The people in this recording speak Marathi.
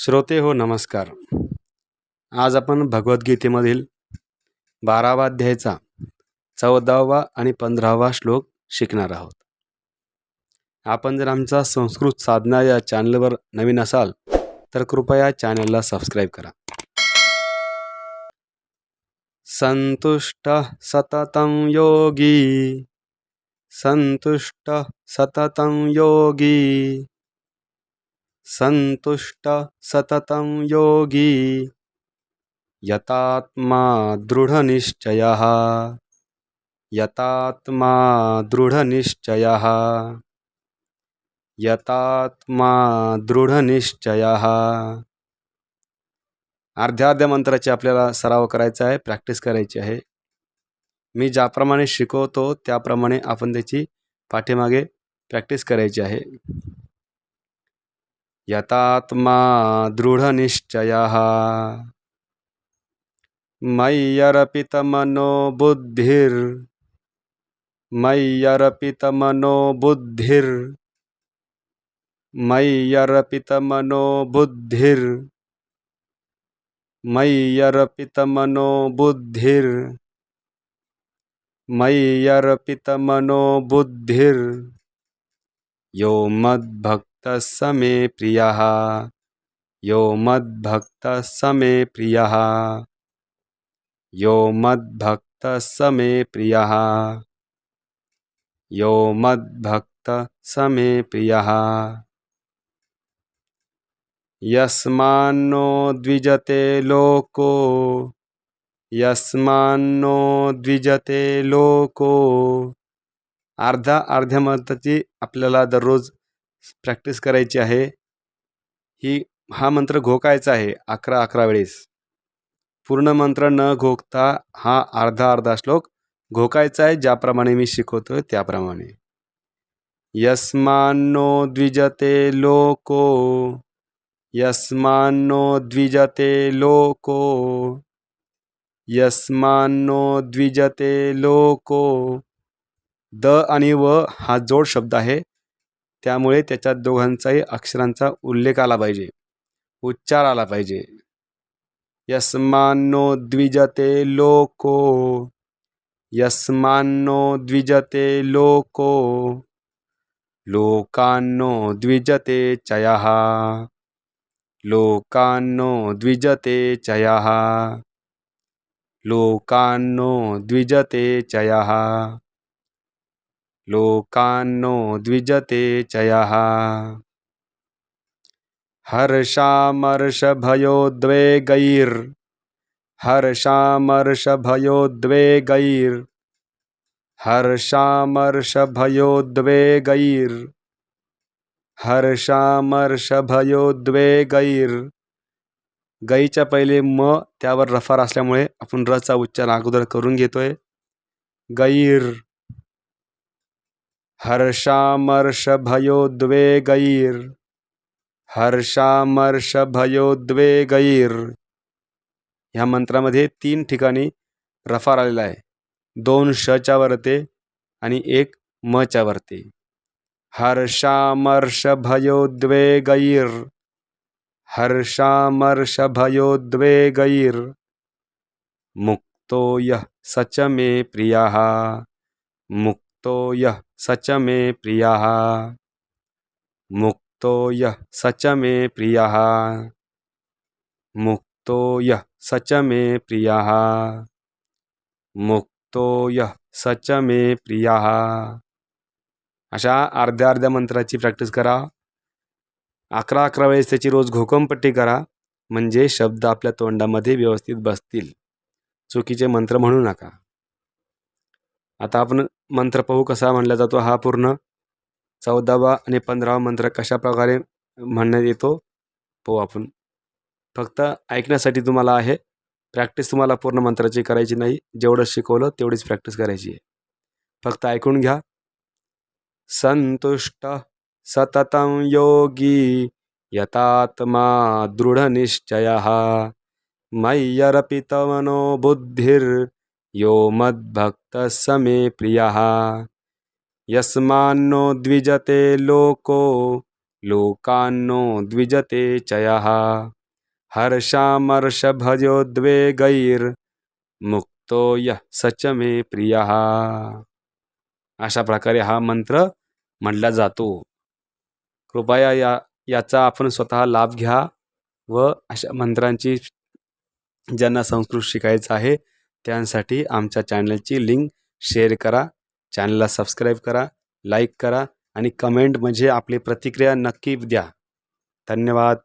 श्रोते हो नमस्कार. आज आपण भगवद्गीतेमधील बारावा अध्यायाचा चौदावा आणि पंधरावा श्लोक शिकणार आहोत. आपण जर आमचा संस्कृत साधना या चॅनलवर नवीन असाल तर कृपया चॅनलला सबस्क्राईब करा. संतुष्ट सततम योगी. संतुष्ट सततम योगी. संतुष्ट सततं योगी। यतात्मा दृढनिश्चयः। यतात्मा दृढनिश्चयः। यतात्मा दृढनिश्चयः। अर्ध्या अर्ध्या मंत्राची आपल्याला सराव करायचा आहे प्रॅक्टिस करायची आहे. मी ज्याप्रमाणे शिकवतो त्याप्रमाणे आपण त्याची पाठीमागे प्रॅक्टिस करायची आहे. यतात्मा दृढनिश्चयः मय्यर्पितमनो बुद्धिर् मय्यर्पितमनो बुद्धिर् मय्यर्पितमनो बुद्धिर् मय्यर्पितमनो बुद्धिर् मय्यर्पितमनो बुद्धिर् यो मद्भक्तः स मे प्रियः। यो मद्भक्त स मे प्रियः। यो मद्भक्त स मे प्रियः। यो मद्भक्त स मे प्रियः। यस्मान्नो द्विजते लोको। यस्मान्नो द्विजते लोको। अर्धा अर्ध्या मंत्राची आपल्याला दररोज प्रॅक्टिस करायची आहे. ही हा मंत्र घोकायचा आहे अकरा अकरा वेळेस. पूर्ण मंत्र न घोकता हा अर्धा अर्धा श्लोक घोकायचा आहे ज्याप्रमाणे मी शिकवतो त्याप्रमाणे. यस्मान्नो द्विजते लोको यस्मान्नो द्विजते लोको यस्मान्नो द्विजते लोको. द आणि व हा जोड शब्द आहे. त्यामुळे त्याच्यात दोघांचाही अक्षरांचा उल्लेख आला पाहिजे. उच्चार आला पाहिजे. यस्मानो द्विजते लोको. यस्मानो द्विजते लोको. लोकान्नो द्विजते चयः. लोकान्नो द्विजते चयः. लोकान्नो द्विजते चयः. लोकान्नो द्विजते चयः। हर्षामर्षभयोद्वेगैर्। हर्षामर्षभयोद्वेगैर्। हर्षामर्षभयोद्वेगैर्। हर्षामर्षभयोद्वेगैर्। गैच्या पहिले म त्यावर रफार असल्यामुळे आपण रचा उच्चार अगोदर करून घेतोय. गैर। हर्षामर्षभयोद्वेगैर्। हर्षामर्षभयोद्वेगैर्। ह्या मंत्रामध्ये तीन ठिकाणी रफार आलेला आहे. दोन शच्या वरते आणि एक मच्या वरते. हर्षामर्षभयोद्वेगैर्। हर्षामर्षभयोद्वेगैर्। मुक्तो यः स च मे प्रियः। मुक्तो यः सच मे प्रियः। मुक्तो यः सच मे प्रियः। मुक्तो यः सच मे प्रियः। मुक्तो यः सच मे प्रियः। अशा अर्ध्या अर्ध्या मंत्राची प्रॅक्टिस करा. अकरा अकरा वेळेस त्याची रोज घोकमपट्टी करा. म्हणजे शब्द आपल्या तोंडामध्ये व्यवस्थित बसतील. चुकीचे मंत्र म्हणू नका. आता आपण मंत्र पाहू कसा म्हणला जातो हा पूर्ण चौदावा आणि पंधरावा मंत्र कशा प्रकारे म्हणण्यात येतो पाहू आपण. फक्त ऐकण्यासाठी तुम्हाला आहे प्रॅक्टिस तुम्हाला पूर्ण मंत्राची करायची नाही जेवढं शिकवलं तेवढीच प्रॅक्टिस करायची आहे. फक्त ऐकून घ्या. संतुष्ट सततं योगी यतात्मा दृढनिश्चयः। बुद्धिर् यो मद्भक्तः स मे प्रियः। यस्मान्नो द्विजते लोको लोकान्नो द्विजते चयः। हर्षामर्षभयोद्वेगैर्मुक्तो यः स च मे प्रियः। अशा प्रकारे हा मंत्र म्हटला जातो। कृपया या याचा आपण स्वतः लाभ घ्या व अशा मंत्रांची ज्यांना संस्कृत शिकायचं आहे. त्यांसाठी आमच्या चॅनलची लिंक शेअर करा चॅनलला सबस्क्राईब करा लाईक करा आणि कमेंट म्हणजे आपली प्रतिक्रिया नक्की द्या. धन्यवाद.